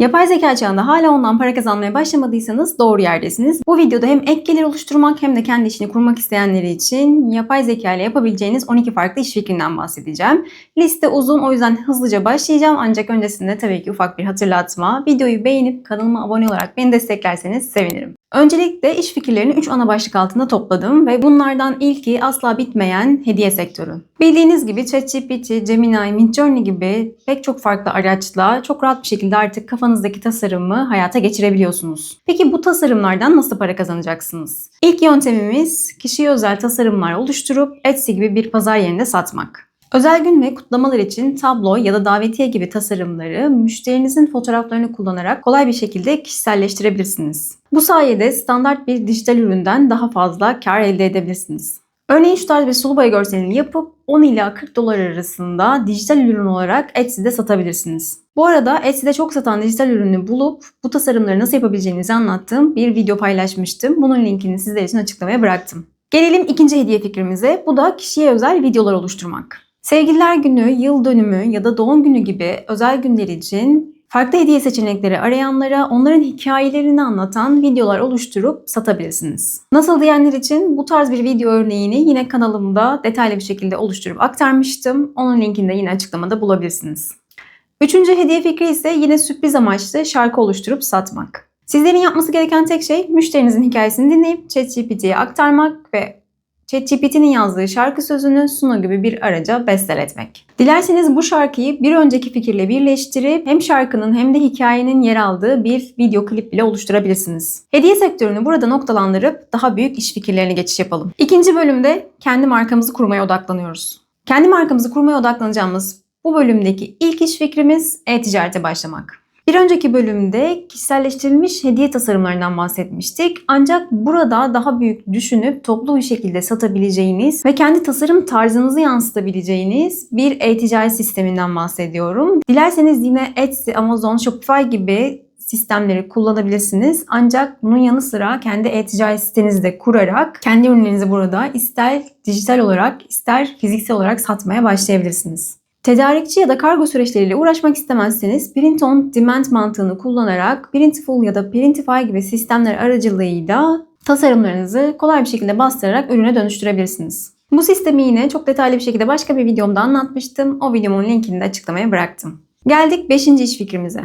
Yapay zeka çağında hala ondan para kazanmaya başlamadıysanız doğru yerdesiniz. Bu videoda hem ek gelir oluşturmak hem de kendi işini kurmak isteyenleri için yapay zeka ile yapabileceğiniz 12 farklı iş fikrinden bahsedeceğim. Liste uzun o yüzden hızlıca başlayacağım ancak öncesinde tabii ki ufak bir hatırlatma. Videoyu beğenip kanalıma abone olarak beni desteklerseniz sevinirim. Öncelikle iş fikirlerini 3 ana başlık altında topladım ve bunlardan ilki asla bitmeyen hediye sektörü. Bildiğiniz gibi ChatGPT, Gemini, Midjourney gibi pek çok farklı araçla çok rahat bir şekilde artık kafanızdaki tasarımı hayata geçirebiliyorsunuz. Peki bu tasarımlardan nasıl para kazanacaksınız? İlk yöntemimiz kişiye özel tasarımlar oluşturup Etsy gibi bir pazar yerinde satmak. Özel gün ve kutlamalar için tablo ya da davetiye gibi tasarımları müşterinizin fotoğraflarını kullanarak kolay bir şekilde kişiselleştirebilirsiniz. Bu sayede standart bir dijital üründen daha fazla kar elde edebilirsiniz. Örneğin şu tarz bir sulu boya görselini yapıp 10 ila 40 dolar arasında dijital ürün olarak Etsy'de satabilirsiniz. Bu arada Etsy'de çok satan dijital ürünü bulup bu tasarımları nasıl yapabileceğinizi anlattığım bir video paylaşmıştım. Bunun linkini sizler için açıklamaya bıraktım. Gelelim ikinci hediye fikrimize. Bu da kişiye özel videolar oluşturmak. Sevgililer günü, yıl dönümü ya da doğum günü gibi özel günler için farklı hediye seçenekleri arayanlara onların hikayelerini anlatan videolar oluşturup satabilirsiniz. Nasıl diyenler için bu tarz bir video örneğini yine kanalımda detaylı bir şekilde oluşturup aktarmıştım. Onun linkini de yine açıklamada bulabilirsiniz. Üçüncü hediye fikri ise yine sürpriz amaçlı şarkı oluşturup satmak. Sizlerin yapması gereken tek şey müşterinizin hikayesini dinleyip ChatGPT'ye aktarmak ve ChatGPT'nin yazdığı şarkı sözünü Suno gibi bir araca besteletmek. Dilerseniz bu şarkıyı bir önceki fikirle birleştirip hem şarkının hem de hikayenin yer aldığı bir video klip bile oluşturabilirsiniz. Hediye sektörünü burada noktalandırıp daha büyük iş fikirlerine geçiş yapalım. İkinci bölümde kendi markamızı kurmaya odaklanıyoruz. Kendi markamızı kurmaya odaklanacağımız bu bölümdeki ilk iş fikrimiz e-ticarete başlamak. Bir önceki bölümde kişiselleştirilmiş hediye tasarımlarından bahsetmiştik. Ancak burada daha büyük düşünüp toplu bir şekilde satabileceğiniz ve kendi tasarım tarzınızı yansıtabileceğiniz bir e-ticaret sisteminden bahsediyorum. Dilerseniz yine Etsy, Amazon, Shopify gibi sistemleri kullanabilirsiniz. Ancak bunun yanı sıra kendi e-ticaret sitenizi de kurarak kendi ürünlerinizi burada ister dijital olarak ister fiziksel olarak satmaya başlayabilirsiniz. Tedarikçi ya da kargo süreçleriyle uğraşmak istemezseniz print on demand mantığını kullanarak Printful ya da Printify gibi sistemler aracılığıyla tasarımlarınızı kolay bir şekilde bastırarak ürüne dönüştürebilirsiniz. Bu sistemi yine çok detaylı bir şekilde başka bir videomda anlatmıştım. O videomun linkini de açıklamaya bıraktım. Geldik 5. iş fikrimize.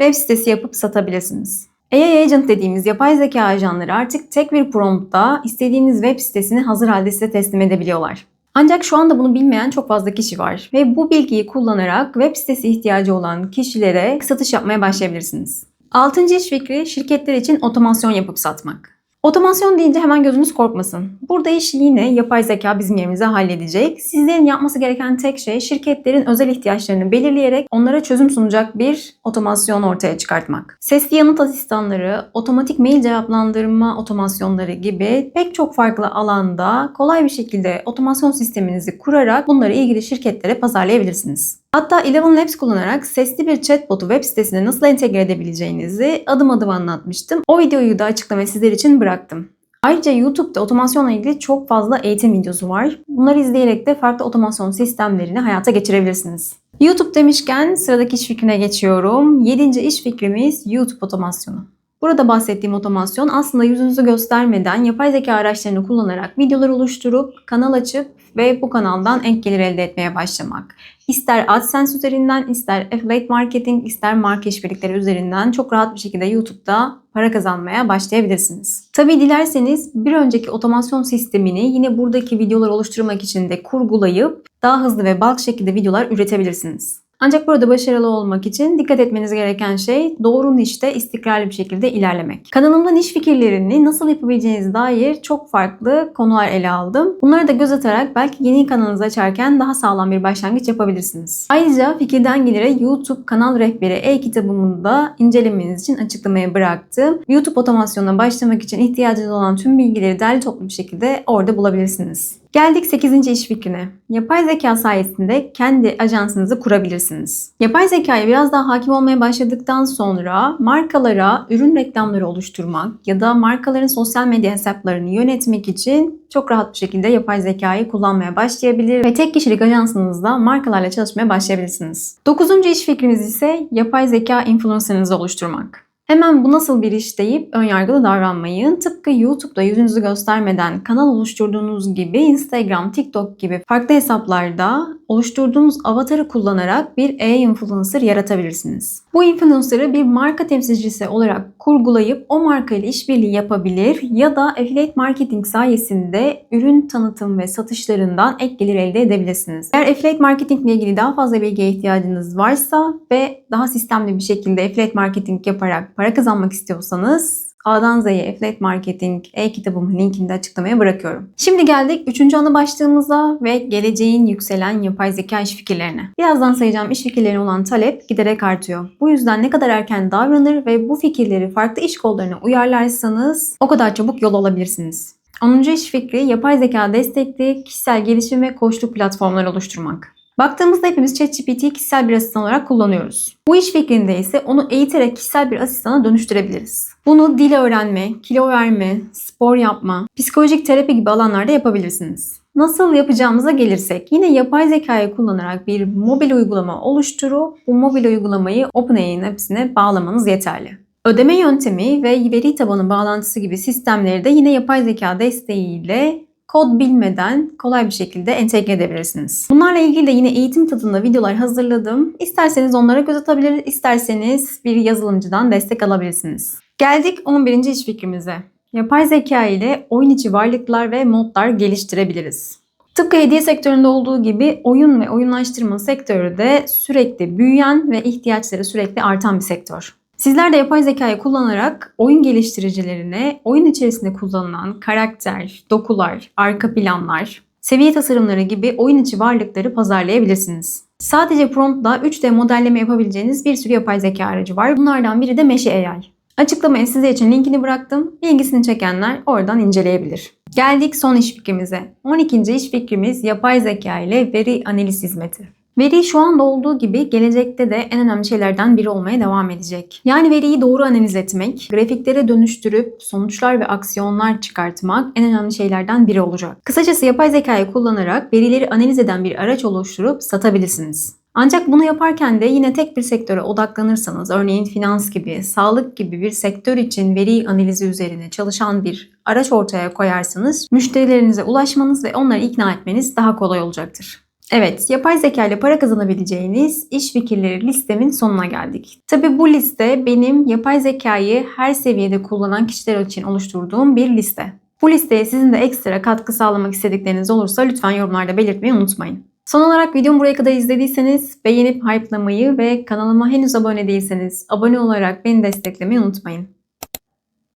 Web sitesi yapıp satabilirsiniz. AI Agent dediğimiz yapay zeka ajanları artık tek bir promptta istediğiniz web sitesini hazır halde size teslim edebiliyorlar. Ancak şu anda bunu bilmeyen çok fazla kişi var ve bu bilgiyi kullanarak web sitesi ihtiyacı olan kişilere satış yapmaya başlayabilirsiniz. Altıncı iş fikri şirketler için otomasyon yapıp satmak. Otomasyon deyince hemen gözünüz korkmasın. Burada iş yine yapay zeka bizim yerimize halledecek. Sizlerin yapması gereken tek şey şirketlerin özel ihtiyaçlarını belirleyerek onlara çözüm sunacak bir otomasyon ortaya çıkartmak. Sesli yanıt asistanları, otomatik mail cevaplandırma otomasyonları gibi pek çok farklı alanda kolay bir şekilde otomasyon sisteminizi kurarak bunları ilgili şirketlere pazarlayabilirsiniz. Hatta Eleven Labs kullanarak sesli bir chatbot'u web sitesine nasıl entegre edebileceğinizi adım adım anlatmıştım. O videoyu da açıklamaya sizler için bıraktım. Ayrıca YouTube'da otomasyonla ilgili çok fazla eğitim videosu var. Bunları izleyerek de farklı otomasyon sistemlerini hayata geçirebilirsiniz. YouTube demişken sıradaki iş fikrine geçiyorum. Yedinci iş fikrimiz YouTube otomasyonu. Burada bahsettiğim otomasyon aslında yüzünüzü göstermeden yapay zeka araçlarını kullanarak videolar oluşturup kanal açıp ve bu kanaldan ek gelir elde etmeye başlamak. İster AdSense üzerinden, ister affiliate marketing, ister marka işbirlikleri üzerinden çok rahat bir şekilde YouTube'da para kazanmaya başlayabilirsiniz. Tabi dilerseniz bir önceki otomasyon sistemini yine buradaki videolar oluşturmak için de kurgulayıp daha hızlı ve bulk şekilde videolar üretebilirsiniz. Ancak burada başarılı olmak için dikkat etmeniz gereken şey doğru nişte istikrarlı bir şekilde ilerlemek. Kanalımda niş fikirlerini nasıl yapabileceğinize dair çok farklı konular ele aldım. Bunları da göz atarak belki yeni kanalınızı açarken daha sağlam bir başlangıç yapabilirsiniz. Ayrıca Fikirden Gelir'e YouTube kanal rehberi e-kitabımı da incelemeniz için açıklamaya bıraktım. YouTube otomasyonuna başlamak için ihtiyacınız olan tüm bilgileri derli toplu bir şekilde orada bulabilirsiniz. Geldik 8. iş fikrine. Yapay zeka sayesinde kendi ajansınızı kurabilirsiniz. Yapay zekaya biraz daha hakim olmaya başladıktan sonra markalara ürün reklamları oluşturmak ya da markaların sosyal medya hesaplarını yönetmek için çok rahat bir şekilde yapay zekayı kullanmaya başlayabilir ve tek kişilik ajansınızda markalarla çalışmaya başlayabilirsiniz. 9. iş fikrimiz ise yapay zeka influencerınızı oluşturmak. Hemen bu nasıl bir iş deyip önyargılı davranmayın. Tıpkı YouTube'da yüzünüzü göstermeden kanal oluşturduğunuz gibi Instagram, TikTok gibi farklı hesaplarda oluşturduğunuz avatarı kullanarak bir e-influencer yaratabilirsiniz. Bu influencer'ı bir marka temsilcisi olarak kurgulayıp o markayla işbirliği yapabilir ya da affiliate marketing sayesinde ürün tanıtım ve satışlarından ek gelir elde edebilirsiniz. Eğer affiliate marketing ile ilgili daha fazla bilgiye ihtiyacınız varsa ve daha sistemli bir şekilde affiliate marketing yaparak para kazanmak istiyorsanız A'dan Z'ye Affiliate Marketing e-kitabımın linkini de açıklamaya bırakıyorum. Şimdi geldik 3. ana başlığımıza ve geleceğin yükselen yapay zeka iş fikirlerine. Birazdan sayacağım iş fikirlerine olan talep giderek artıyor. Bu yüzden ne kadar erken davranır ve bu fikirleri farklı iş kollarına uyarlarsanız o kadar çabuk yol alabilirsiniz. 10. iş fikri yapay zeka destekli kişisel gelişim ve koçluk platformları oluşturmak. Baktığımızda hepimiz ChatGPT'yi kişisel bir asistan olarak kullanıyoruz. Bu iş fikrinde ise onu eğiterek kişisel bir asistana dönüştürebiliriz. Bunu dil öğrenme, kilo verme, spor yapma, psikolojik terapi gibi alanlarda yapabilirsiniz. Nasıl yapacağımıza gelirsek yine yapay zekayı kullanarak bir mobil uygulama oluşturup bu mobil uygulamayı OpenAI'nin hepsine bağlamanız yeterli. Ödeme yöntemi ve veri tabanı bağlantısı gibi sistemleri de yine yapay zeka desteğiyle kod bilmeden kolay bir şekilde entegre edebilirsiniz. Bunlarla ilgili de yine eğitim tadında videolar hazırladım. İsterseniz onlara göz atabilir, isterseniz bir yazılımcıdan destek alabilirsiniz. Geldik 11. iş fikrimize. Yapay zeka ile oyun içi varlıklar ve modlar geliştirebiliriz. Tıpkı hediye sektöründe olduğu gibi oyun ve oyunlaştırma sektörü de sürekli büyüyen ve ihtiyaçları sürekli artan bir sektör. Sizler de yapay zekayı kullanarak oyun geliştiricilerine oyun içerisinde kullanılan karakter, dokular, arka planlar, seviye tasarımları gibi oyun içi varlıkları pazarlayabilirsiniz. Sadece promptla 3D modelleme yapabileceğiniz bir sürü yapay zeka aracı var. Bunlardan biri de Meshi AI. Açıklamaya size için linkini bıraktım. İlgisini çekenler oradan inceleyebilir. Geldik son iş fikrimize. 12. iş fikrimiz yapay zeka ile veri analiz hizmeti. Veri şu anda olduğu gibi gelecekte de en önemli şeylerden biri olmaya devam edecek. Yani veriyi doğru analiz etmek, grafiklere dönüştürüp sonuçlar ve aksiyonlar çıkartmak en önemli şeylerden biri olacak. Kısacası yapay zekayı kullanarak verileri analiz eden bir araç oluşturup satabilirsiniz. Ancak bunu yaparken de yine tek bir sektöre odaklanırsanız, örneğin finans gibi, sağlık gibi bir sektör için veri analizi üzerine çalışan bir araç ortaya koyarsanız, müşterilerinize ulaşmanız ve onları ikna etmeniz daha kolay olacaktır. Evet, yapay zeka ile para kazanabileceğiniz iş fikirleri listemin sonuna geldik. Tabi bu liste benim yapay zekayı her seviyede kullanan kişiler için oluşturduğum bir liste. Bu listeye sizin de ekstra katkı sağlamak istedikleriniz olursa lütfen yorumlarda belirtmeyi unutmayın. Son olarak videomu buraya kadar izlediyseniz beğenip hype'lamayı ve kanalıma henüz abone değilseniz abone olarak beni desteklemeyi unutmayın.